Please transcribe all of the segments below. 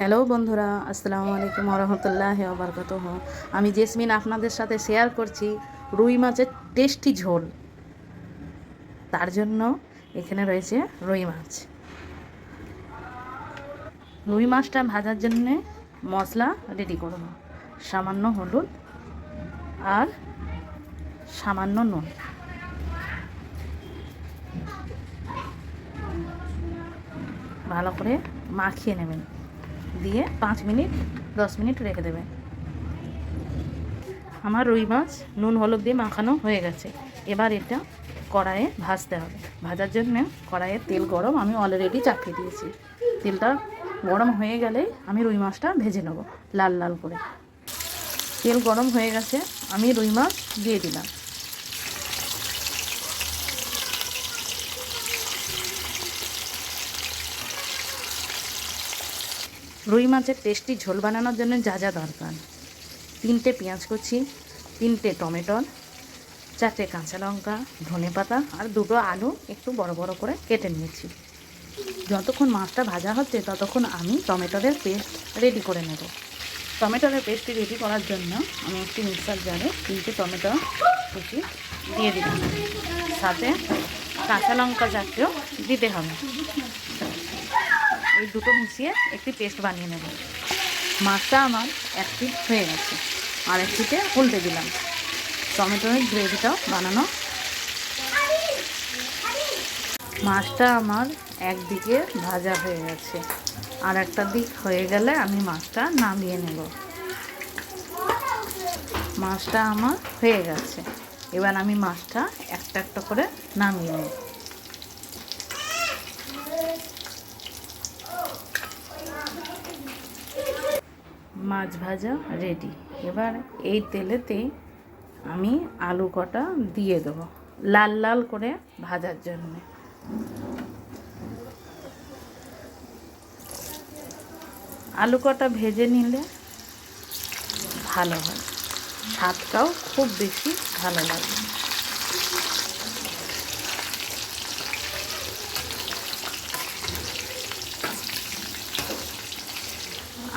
Hello বন্ধুরা, আসসালামু আলাইকুম রহমতুল্লাহ বরকত আমি জেসমিন আপনাদের সাথে শেয়ার করছি রুই মাছের টেস্টি ঝোল। তার জন্য এখানে রয়েছে রুই মাছ। রুই মাছটা ভাজার জন্যে মশলা রেডি করব। সামান্য হলুদ আর সামান্য নুন। ভালো করে মাখিয়ে নেবেন। দিয়ে পাঁচ মিনিট, দশ মিনিট রেখে দেবেন আমার রুই মাছ নুন, হলুদ দিয়ে মাখানো হয়ে গেছে। এবার এটা কড়াইয়ে ভাজতে হবে। ভাজার জন্য কড়াইয়ে তেল গরম, আমি অলরেডি চাপিয়ে দিয়েছি। তেলটা গরম হয়ে গেলে আমি রুই মাছটা ভেজে নেব, লাল লাল করে। তেল গরম হয়ে গেছে, আমি রুই মাছ দিয়ে দিলাম। রুই মাছের টেস্টি ঝোল বানানোর জন্য যা যা দরকার। তিনটে পেঁয়াজ কুচি, তিনটে টমেটোর চারটে কাঁচা লঙ্কা, ধনে পাতা আর দুটো আলু একটু বড় বড় করে কেটে নিয়েছি। যতক্ষণ মাছটা ভাজা হচ্ছে ততক্ষণ আমি টমেটোদের পেস্ট রেডি করে নেব। টমেটোদের পেস্টটি রেডি করার জন্য আমি একটি মিক্সার জারে তিনটে টমেটো কুচি দিয়ে দিলাম। সাথে কাঁচা লঙ্কা জাতীয় দিতে হবে। এই দুটো মিশিয়ে একটি পেস্ট বানিয়ে নেব। মাছটা আমার এক পিট হয়ে গেছে আর এক পিঠে উল্টে দিলাম। টমেটোর গ্রেভিটাও বানানো। মাছটা আমার একদিকে ভাজা হয়ে গেছে। আর একটা দিক হয়ে গেলে আমি মাছটা নামিয়ে নেব। মাছটা আমার হয়ে গেছে। এবার আমি মাছটা একটা একটা করে নামিয়ে নেব। মাছ ভাজা রেডি এবার এই তেলেতে আমি আলু কটা দিয়ে দেবো লাল লাল করে ভাজার জন্য। আলু কটা ভেজে নিলে ভালো হয়। স্বাদটাও খুব বেশি ভালো লাগে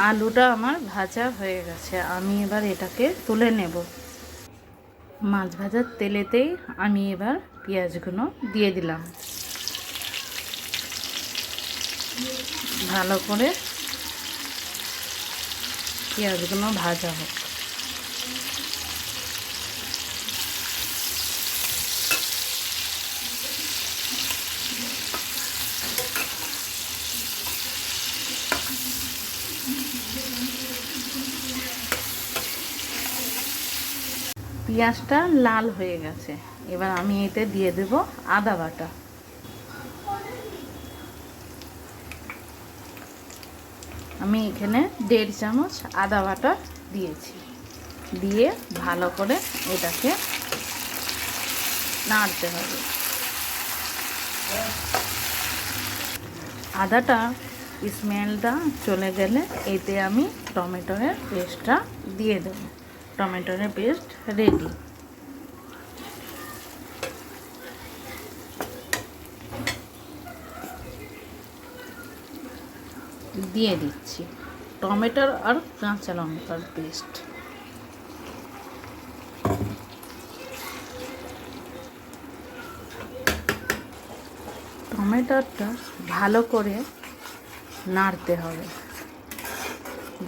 আলুটা আমার ভাজা হয়ে গেছে। আমি এবার এটাকে তুলে নেব। মাছ ভাজার তেলেতেই আমি এবার পেঁয়াজগুলো দিয়ে দিলাম। ভালো করে পেঁয়াজগুলো ভাজা হোক। পেঁয়াজটা লাল হয়ে গেছে। এবার আমি এতে দিয়ে দেব আদা বাটা। আমি এখানে দেড় চামচ আদা বাটা দিয়েছি। দিয়ে ভালো করে এটাকে নাড়তে হবে। আদাটা স্মেলটা চলে গেলে এতে আমি টমেটোর পেস্টটা দিয়ে দেবো। টমেটোর পেস্ট রেডি দিয়ে দিচ্ছি। টমেটোর আর কাঁচা লঙ্কার পেস্ট। টমেটোটা ভালো করে নাড়তে হবে।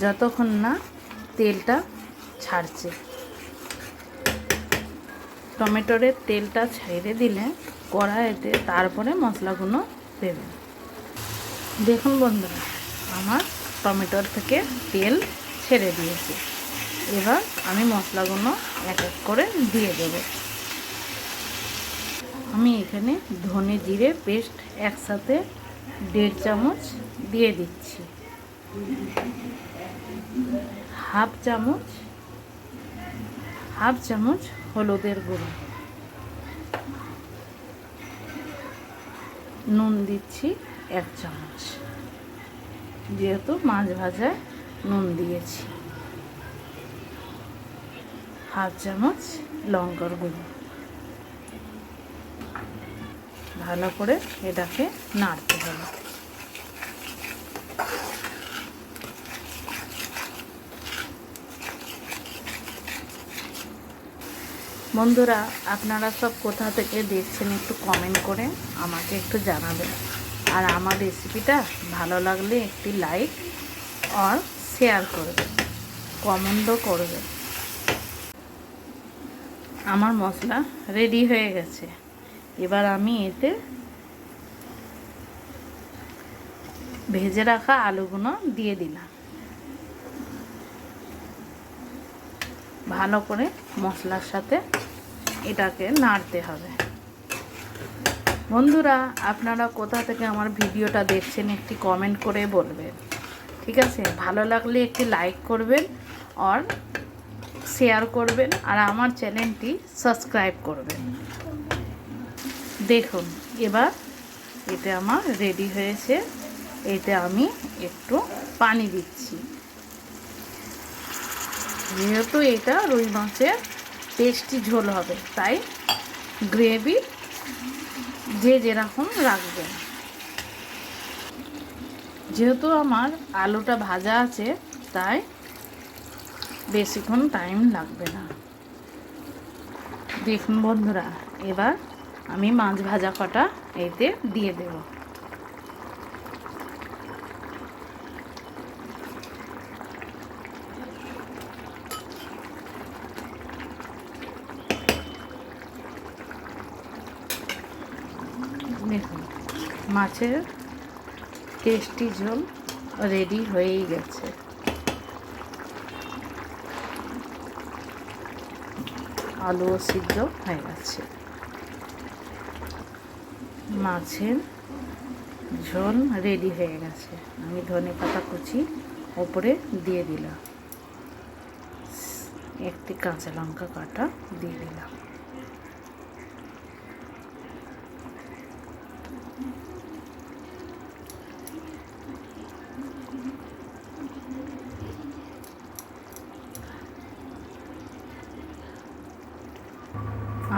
যতক্ষণ না তেলটা ছাড়ছে। টমেটোরের তেলটা ছেড়ে দিলে কড়াইতে তারপরে মশলাগুলো দেবে। দেখুন বন্ধুরা, আমার টমেটোর থেকে তেল ছেড়ে দিয়েছে। এবার আমি মশলাগুলো এক এক করে দিয়ে দেব। আমি এখানে ধনে জিরে পেস্ট একসাথে দেড় চামচ দিয়ে দিচ্ছি। হাফ চামচ হাফ চামচ হলুদের গুঁড়ো। নুন দিচ্ছি এক চামচ। যেহেতু মাছ ভাজায় নুন দিয়েছি। হাফ চামচ লঙ্কার গুঁড়ো। ভালো করে এটাকে নাড়তে হবে। বন্ধুরা, আপনারা সব কোথা থেকে দেখছেন একটু কমেন্ট করে আমাকে একটু জানাবেন। আর আমার রেসিপিটা ভালো লাগলে একটি লাইক আর শেয়ার করবেন কমেন্টও করবেন। আমার মশলা রেডি হয়ে গেছে। এবার আমি এতে ভেজে রাখা আলুগুলো দিয়ে দিলাম। ভালো করে মশলার সাথে এটাকে নাড়তে হবে। বন্ধুরা, আপনারা কোথা থেকে আমার ভিডিওটা দেখছেন একটি কমেন্ট করে বলবেন। ঠিক আছে? ভালো লাগলে একটি লাইক করবেন আর শেয়ার করবেন আর আমার চ্যানেলটি সাবস্ক্রাইব করবেন। দেখুন, এবার এটা আমার রেডি হয়েছে। এতে আমি একটু পানি দিচ্ছি। যেহেতু এটা রুই মাছের টেস্টি ঝোল হবে, তাই গ্রেভি যে যেরকম রাখবেন। যেহেতু আমার আলুটা ভাজা আছে, তাই বেশিক্ষণ টাইম লাগবে না। দেখুন বন্ধুরা, এবার আমি মাছ ভাজা কটা এতে দিয়ে দেব। দেখুন, মাছের টেস্টি ঝোল রেডি হয়েই গেছে। আলুও সিদ্ধ হয়ে গেছে। মাছের ঝোল রেডি হয়ে গেছে। আমি ধনে পাতা কুচি ওপরে দিয়ে দিলাম। একটি কাঁচা লঙ্কা কাটা দিয়ে দিলাম।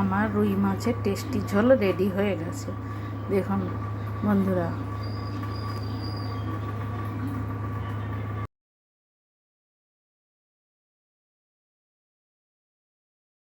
আমার রুই মাছের টেস্টি ঝোল রেডি হয়ে গেছে। দেখুন বন্ধুরা।